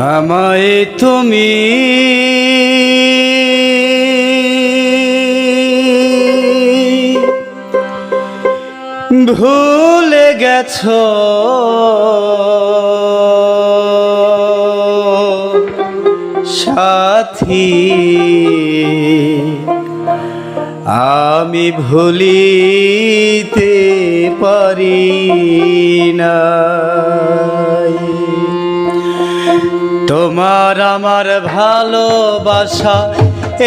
আমায় তুমি ভুলে গেছ। সাথী আমি ভুলিতে পারি না। তোমার আমার ভালোবাসা,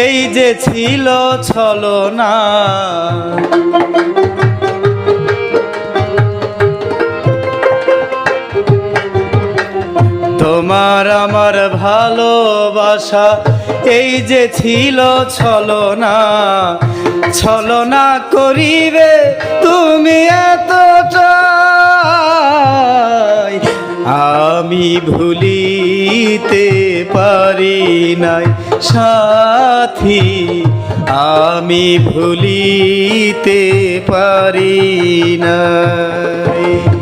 এই যে ছিল ছলো না তোমার আমার ভালোবাসা, এই যে ছিল ছলনা। ছলনা করিবে তুমি এতটাই আমি ভুলিতে পারি নাই সাথী আমি ভুলিতে পারি নাই।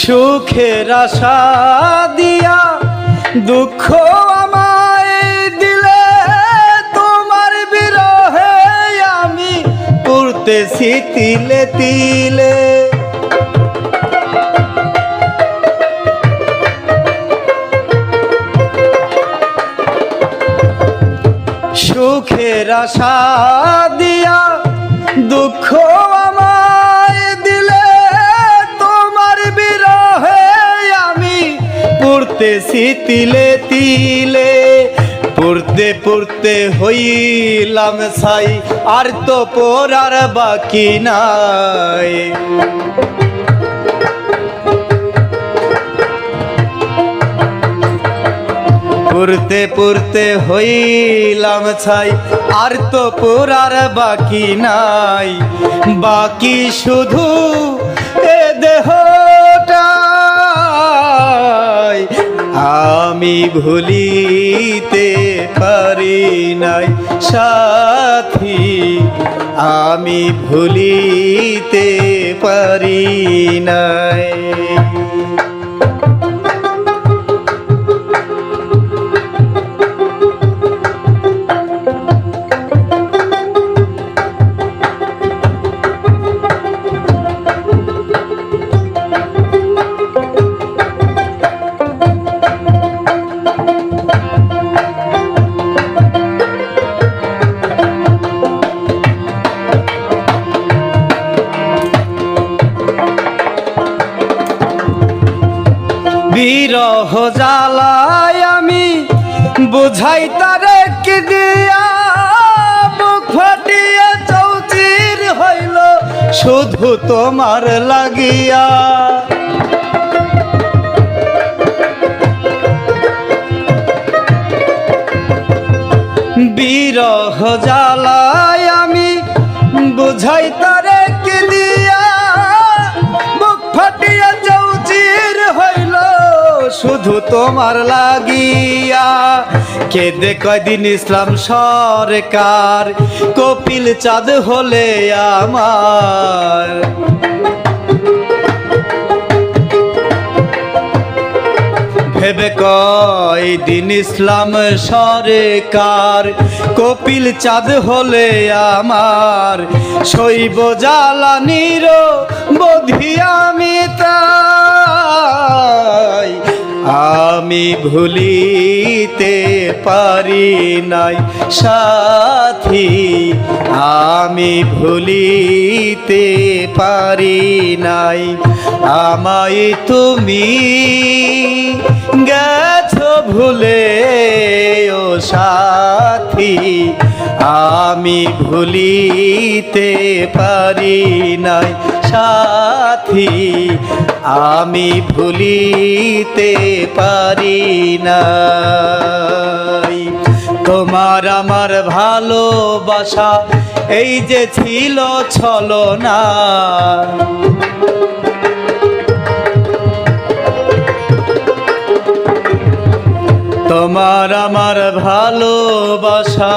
সুখের আশা দিয়া দুঃখ আমায় দিলে তোমার বিরহে আমি পড়তেছি তিলে তিলে। সুখের আশা দিয়া দুঃখ পড়তেছি তিলে তিলে, পড়তে পড়তে হইলাম ছাই, আর তো পড়ার বাকি নাই। পড়তে পড়তে হইলাম ছাই, আর তো পড়ার বাকি নাই। বাকি শুধু এ দেহটাই আমি ভুলিতে পারি নাই সাথী। আমি ভুলিতে পারি নাই। বিরহ জ্বালায় আমি, বুঝাই তারে কি দিয়া? বুক ফাটিয়ে চৌচির হইল, শুধু তোমার লাগিয়া। বিরহ জ্বালায় শুধু তোমার লাগিয়া। কেদে কয়দিন ইসলাম সরকার, কপিল চাঁদ হলে আমার। ভেবে কয় দিন ইসলাম সরকার, কপিল চাঁদ হলে আমার। শৈব জ্বালানির বোধি আমি আমি ভুলিতে পারি নাই, সাথী, আমি ভুলিতে পারি নাই। আমায় তুমি গেছো ভুলে ও সাথী আমি ভুলিতে পারি নাই, সাথী। আমি ভুলিতে পারি নাই। তোমার আমার ভালোবাসা, এই যে ছিল ছলো তোমার আমার ভালোবাসা,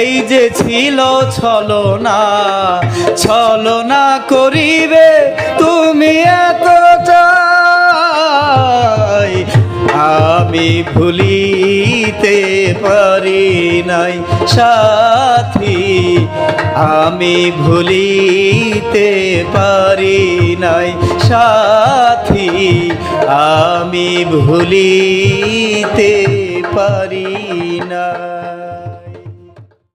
এই যে ছিল ছলনা ছলনা করিবে তুমি এতটাই আমি ভুলিতে পারি নাই সাথী, আমি ভুলিতে পারি নাই সাথী আমি ভুলিতে পারি না।